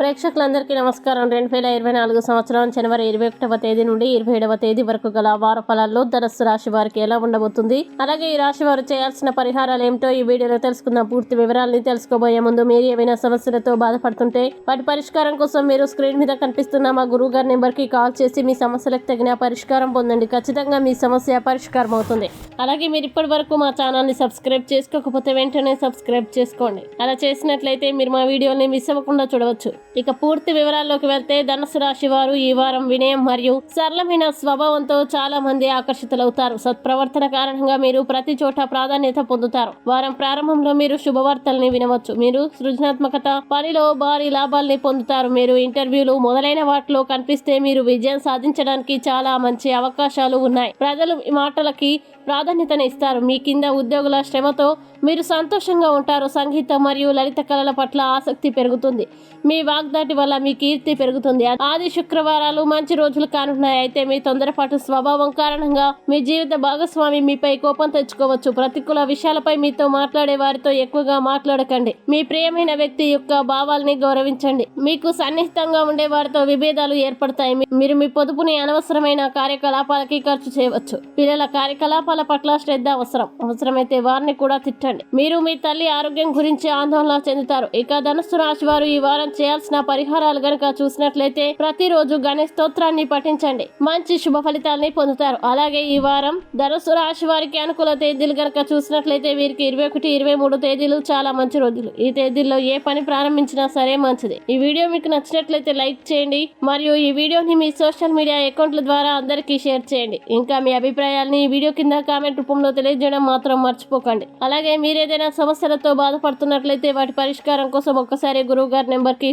ప్రేక్షకులందరికీ నమస్కారం. రెండు వేల ఇరవై నాలుగు సంవత్సరం జనవరి ఇరవై ఒకటవ తేదీ నుండి ఇరవై ఏడవ తేదీ వరకు గల వార ఫలాల్లో ధనస్సు రాశి వారికి ఎలా ఉండబోతుంది? అలాగే ఈ రాశి వారు చేయాల్సిన పరిహారాలు ఏమిటో ఈ వీడియోలో తెలుసుకుందాం. పూర్తి వివరాలని తెలుసుకోబోయే ముందు మీరు ఏమైనా సమస్యలతో బాధపడుతుంటే వాటి పరిష్కారం కోసం మీరు స్క్రీన్ మీద కనిపిస్తున్న మా గురువు గారి నెంబర్కి కాల్ చేసి మీ సమస్యలకు తగిన పరిష్కారం పొందండి. ఖచ్చితంగా మీ సమస్య పరిష్కారం అవుతుంది. అలాగే మీరు ఇప్పటి వరకు మా ఛానల్ని సబ్స్క్రైబ్ చేసుకోకపోతే వెంటనే సబ్స్క్రైబ్ చేసుకోండి. అలా చేసినట్లయితే మీరు మా వీడియోని మిస్ అవ్వకుండా చూడవచ్చు. ఇక పూర్తి వివరాల్లోకి వెళ్తే ధనుసు రాశి వారు ఈ వారం వినయం మరియు సరళమైన స్వభావంతో చాలా మంది ఆకర్షితులవుతారు. సత్ప్రవర్తన కారణంగా మీరు ప్రతి చోట ప్రాధాన్యత పొందుతారు. వారం ప్రారంభంలో మీరు శుభవార్తల్ని వినవచ్చు. మీరు సృజనాత్మకత పనిలో భారీ లాభాల్ని పొందుతారు. మీరు ఇంటర్వ్యూలు మొదలైన వాటిలో కనిపిస్తే మీరు విజయం సాధించడానికి చాలా మంచి అవకాశాలు ఉన్నాయి. ప్రజలు మాటలకి ప్రాధాన్యతను ఇస్తారు. మీ కింద ఉద్యోగుల శ్రమతో మీరు సంతోషంగా ఉంటారు. సంగీతం మరియు లలిత కళల పట్ల ఆసక్తి పెరుగుతుంది. మీ వాగ్దాటి వల్ల మీ కీర్తి పెరుగుతుంది. ఆది శుక్రవారాలు మంచి రోజులు కానున్నాయి. అయితే మీ తొందరపాటు స్వభావం కారణంగా మీ జీవిత భాగస్వామి మీపై కోపం తెచ్చుకోవచ్చు. ప్రతికూల విషయాలపై మీతో మాట్లాడే వారితో ఎక్కువగా మాట్లాడకండి. మీ ప్రియమైన వ్యక్తి యొక్క భావాల్ని గౌరవించండి. మీకు సన్నిహితంగా ఉండే వారితో విభేదాలు ఏర్పడతాయి. మీరు మీ పొదుపుని అనవసరమైన కార్యకలాపాలకి ఖర్చు చేయవచ్చు. పిల్లల కార్యకలాపాల పట్ల శ్రద్ధ అవసరం. అవసరమైతే వారిని కూడా తిట్టండి. మీరు మీ తల్లి ఆరోగ్యం గురించి ఆందోళన చెందుతారు. ఇక ధనుసు రాశి వారు ఈ వారం చేయాల్సిన పరిహారాలు గనక చూసినట్లయితే ప్రతిరోజు గణేష్ స్తోత్రాన్ని పఠించండి. మంచి శుభ ఫలితాలని పొందుతారు. అలాగే ఈ వారం ధనుసు రాశి వారికి అనుకూల తేదీలు గనక చూసినట్లయితే వీరికి ఇరవై ఒకటి ఇరవై మూడు తేదీలు చాలా మంచి రోజులు. ఈ తేదీల్లో ఏ పని ప్రారంభించినా సరే మంచిది. ఈ వీడియో మీకు నచ్చినట్లయితే లైక్ చేయండి. మరియు ఈ వీడియోని మీ సోషల్ మీడియా అకౌంట్ల ద్వారా అందరికీ షేర్ చేయండి. ఇంకా మీ అభిప్రాయాల్ని ఈ వీడియో కింద కామెంట్ రూపంలో తెలియజేయడం మాత్రం మర్చిపోకండి. అలాగే మీరు ఏదైనా సమస్యలతో బాధపడుతున్నట్లయితే వాటి పరిష్కారం కోసం ఒక్కసారి గురువు గారి నెంబర్కి